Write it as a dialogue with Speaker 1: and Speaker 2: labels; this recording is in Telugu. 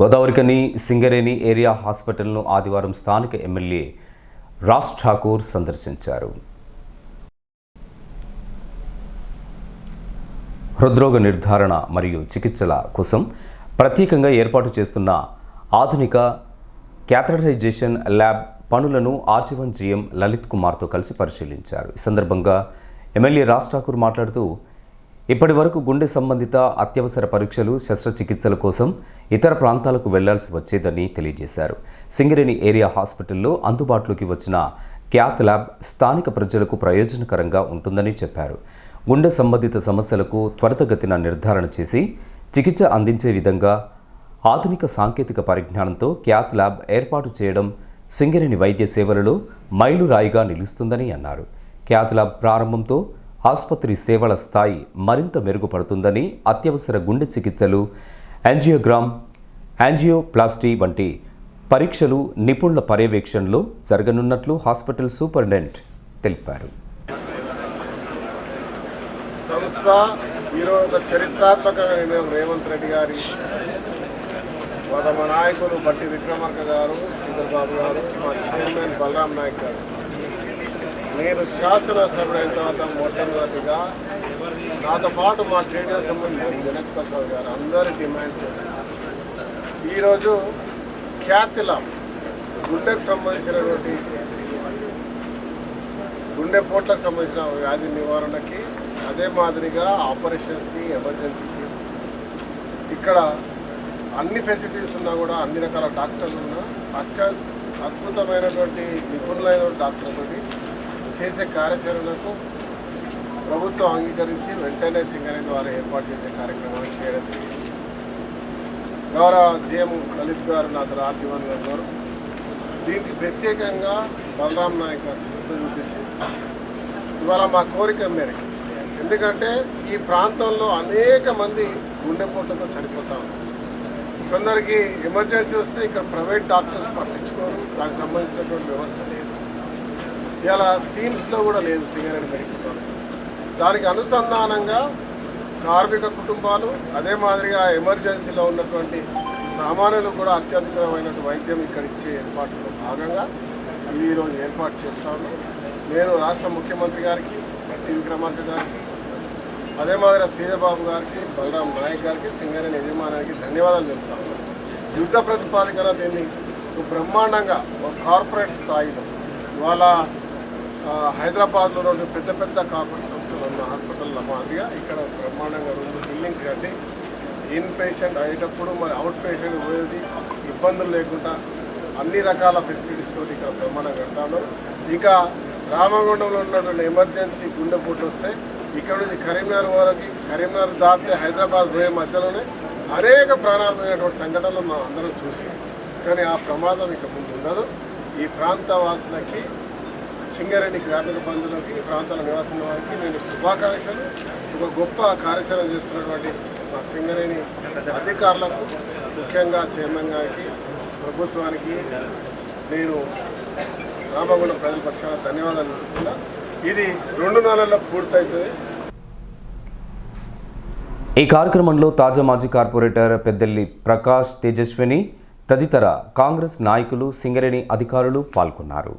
Speaker 1: గోదావరికని సింగరేణి ఏరియా హాస్పిటల్ను ఆదివారం స్థానిక ఎమ్మెల్యే రాజ్ ఠాకూర్ సందర్శించారు. హృద్రోగ నిర్ధారణ మరియు చికిత్సల కోసం ప్రత్యేకంగా ఏర్పాటు చేస్తున్న ఆధునిక క్యాథరటైజేషన్ ల్యాబ్ పనులను ఆర్జీవన్ జీఎం లలిత్ కుమార్తో కలిసి పరిశీలించారు. ఈ సందర్భంగా ఎమ్మెల్యే రాజ్ ఠాకూర్ మాట్లాడుతూ ఇప్పటి వరకు గుండె సంబంధిత అత్యవసర పరీక్షలు శస్త్రచికిత్సల కోసం ఇతర ప్రాంతాలకు వెళ్ళాల్సి వచ్చేదని తెలియజేశారు. సింగరేణి ఏరియా హాస్పిటల్లో అందుబాటులోకి వచ్చిన క్యాత్ ల్యాబ్ స్థానిక ప్రజలకు ప్రయోజనకరంగా ఉంటుందని చెప్పారు. గుండె సంబంధిత సమస్యలకు త్వరితగతిన నిర్ధారణ చేసి చికిత్స అందించే విధంగా ఆధునిక సాంకేతిక పరిజ్ఞానంతో క్యాత్ ల్యాబ్ ఏర్పాటు చేయడం సింగరేణి వైద్య సేవలలో మైలురాయిగా నిలుస్తుందని అన్నారు. క్యాత్ ల్యాబ్ ప్రారంభంతో ఆసుపత్రి సేవల స్థాయి మరింత మెరుగుపడుతుందని అత్యవసర గుండె చికిత్సలు యాంజియోగ్రామ్ యాంజియోప్లాస్టీ వంటి పరీక్షలు నిపుణుల పర్యవేక్షణలో జరగనున్నట్లు హాస్పిటల్ సూపరింటెండెంట్ తెలిపారు.
Speaker 2: సంస్థ ఈరోజు ఒక చరిత్రాత్మక నిర్ణయం రేవంత్ రెడ్డి గారి మా నాయకులు బట్టి విక్రమార్క గారు శ్రీధర్ బాబు గారు మా చైర్మన్ బలరాం నాయక్ గారు. నేను శాసనసభ్యుడైన తర్వాత మొట్టమొదటిగా నాతో పాటు మా ట్రేడర్ సంబంధించిన జనక్ ప్రసాద్ గారు అందరూ డిమాండ్ ఈరోజు ఖ్యాతిలా గుండెకు సంబంధించినటువంటి గుండెపోట్లకు సంబంధించిన వ్యాధి నివారణకి అదే మాదిరిగా ఆపరేషన్స్కి ఎమర్జెన్సీకి ఇక్కడ అన్ని ఫెసిలిటీస్ ఉన్నా కూడా అన్ని రకాల డాక్టర్లు ఉన్నా అత్య అద్భుతమైనటువంటి నిపుణులైన డాక్టర్లతోటి చేసే కార్యాచరణకు ప్రభుత్వం అంగీకరించి వెంటనే సింగరేణి ద్వారా ఏర్పాటు చేసే కార్యక్రమాన్ని చేయడం జరిగింది. గౌరవ జిఎం లలిత్ గారు నా తర్వాత గారు గారు దీనికి ప్రత్యేకంగా బలరాం నాయక్ గారు శ్రద్ధ చూపించి ఇవాళ మా కోరిక మేరకు. ఎందుకంటే ఈ ప్రాంతంలో అనేక మంది గుండెపోట్లతో చనిపోతా ఉన్నారు. కొందరికి ఎమర్జెన్సీ వస్తే ఇక్కడ ప్రైవేట్ డాక్టర్స్ పట్టించుకోరు. దానికి సంబంధించినటువంటి వ్యవస్థ లేదు. ఇలా సీమ్స్లో కూడా లేదు సింగరేణి మెడికల్ కాలేజ్ దానికి అనుసంధానంగా కార్మిక కుటుంబాలు అదే మాదిరిగా ఎమర్జెన్సీలో ఉన్నటువంటి సామాన్యులు కూడా అత్యధికమైనటువంటి వైద్యం ఇక్కడ ఇచ్చే ఏర్పాట్లో భాగంగా ఇది ఈరోజు ఏర్పాటు చేస్తా ఉన్నాం. నేను రాష్ట్ర ముఖ్యమంత్రి గారికి బట్టి విక్రమార్క గారికి అదే మాదిరిగా శ్రీధబాబు గారికి బలరాం నాయక్ గారికి సింగరేణి యజమానికి ధన్యవాదాలు చెప్తా ఉన్నాను యుద్ధ ప్రతిపాదికన దీన్ని బ్రహ్మాండంగా ఒక కార్పొరేట్ స్థాయిలో ఇవాళ హైదరాబాద్లో రెండు పెద్ద పెద్ద కార్పొరేట్ సంస్థలు ఉన్న హాస్పిటల్లో మాదిరిగా ఇక్కడ బ్రహ్మాండంగా రెండు బిల్డింగ్స్ కట్టి ఇన్ పేషెంట్ అయ్యేటప్పుడు మరి అవుట్ పేషెంట్ పోయేది ఇబ్బందులు లేకుండా అన్ని రకాల ఫెసిలిటీస్ తోటి ఇక్కడ బ్రహ్మాండంగా కడతా ఉన్నారు ఇంకా రామగుండంలో ఉన్నటువంటి ఎమర్జెన్సీ గుండెపోటు వస్తే ఇక్కడ నుంచి కరీంనగర్ వరకు కరీంనగర్ దాటితే హైదరాబాద్ పోయే మధ్యలోనే అనేక ప్రాణాలు పోయినటువంటి సంఘటనలు మనం అందరం చూసాం కానీ ఆ ప్రమాదం ఇక ముందు ఉండదు. ఈ ప్రాంత వాసులకి సింగరేణి కార్మిక బంధువులకి ఈ ప్రాంతాల నివాసం వారికి నేను శుభాకాంక్షలు. ఒక గొప్ప కార్యాచరణ చేస్తున్నటువంటి మా సింగరేణి అధికారులకు ముఖ్యంగా చైర్మన్ గారికి ప్రభుత్వానికి నేను రామగుండం ప్రజల పక్షాన ధన్యవాదాలు ఇది రెండు నెలల్లో పూర్తవుతుంది
Speaker 1: ఈ కార్యక్రమంలో తాజా మాజీ కార్పొరేటర్ పెద్దల్లి ప్రకాష్ తేజస్విని తదితర కాంగ్రెస్ నాయకులు సింగరేణి అధికారులు పాల్గొన్నారు.